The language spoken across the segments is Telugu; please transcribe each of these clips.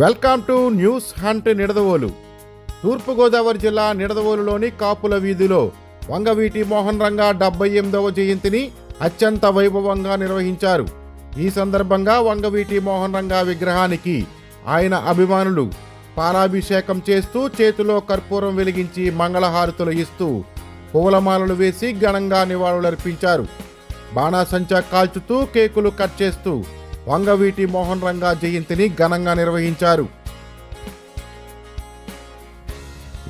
Welcome to news hunt Nidadavolu. Thoorpu Godavari జిల్లా నిడదవోలులోని కాపుల వీధిలో వంగవీటి మోహన్ రంగా డెబ్బై ఎనిమిదవ జయంతిని అత్యంత వైభవంగా నిర్వహించారు. ఈ సందర్భంగా వంగవీటి మోహన్ రంగా విగ్రహానికి ఆయన అభిమానులు పాలాభిషేకం చేస్తూ చేతిలో కర్పూరం వెలిగించి మంగళహారతులు ఇస్తూ పూలమాలలు వేసి ఘనంగా నివాళులర్పించారు. బాణాసంచా కాల్చుతూ కేకులు కట్ చేస్తూ వంగవీటి మోహన్ రంగా జయంతిని ఘనంగా నిర్వహించారు.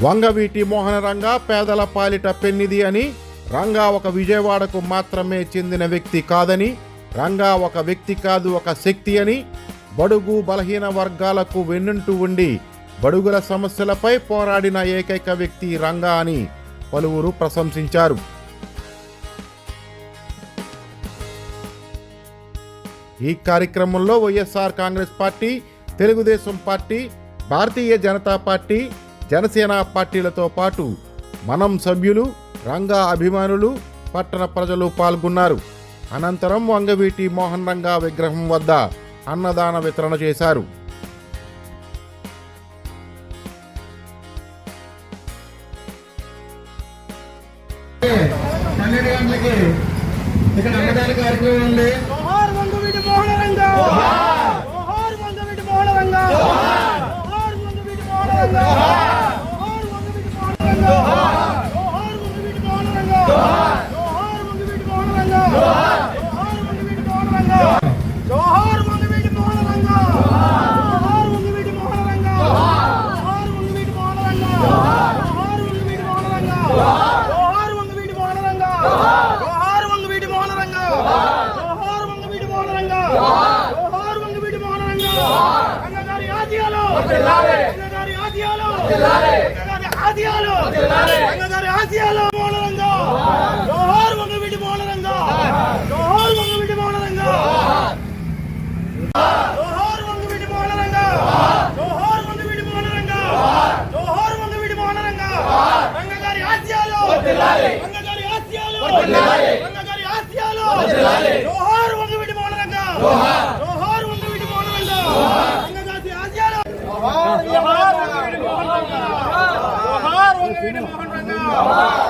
వంగవీటి మోహన రంగా పేదల పాలిట పెన్నిది అని రంగా ఒక విజయవాడకు మాత్రమే చెందిన వ్యక్తి కాదని రంగా ఒక వ్యక్తి కాదు ఒక శక్తి అని బడుగు బలహీన వర్గాలకు వెన్నుంటూ ఉండి బడుగుల సమస్యలపై పోరాడిన ఏకైక వ్యక్తి రంగా అని పలువురు ప్రశంసించారు. ఈ కార్యక్రమంలో YSR Congress party Telugu Desam party Bharatiya Janata party Janasena పార్టీలతో పాటు మనం సభ్యులు రంగా అభిమానులు పట్టణ ప్రజలు పాల్గొన్నారు. అనంతరం వంగవీటి మోహన్ రంగా విగ్రహం వద్ద అన్నదాన వితరణ చేశారు. పన్నెండు గంటలకి ఇక్కడ అన్నదాన కార్యక్రమం ఉంది. Good morning, Moreira! ఆసియాలో మూలరంగా జోహార్ వంగవీటి మూలరంగా జోహార్ వంగవీటి మూలరంగా జోహార్ వంగవీటి మూలరంగా జోహార్ వంగవీటి మూలరంగా జోహార్ వంగవీటి మూలరంగా రంగగారి ఆసియాలో రంగగారి ఆసియాలో రంగగారి ఆసియాలో జోహార్ వంగవీటి మూలరంగా జోహార్ জিন্দাবাদ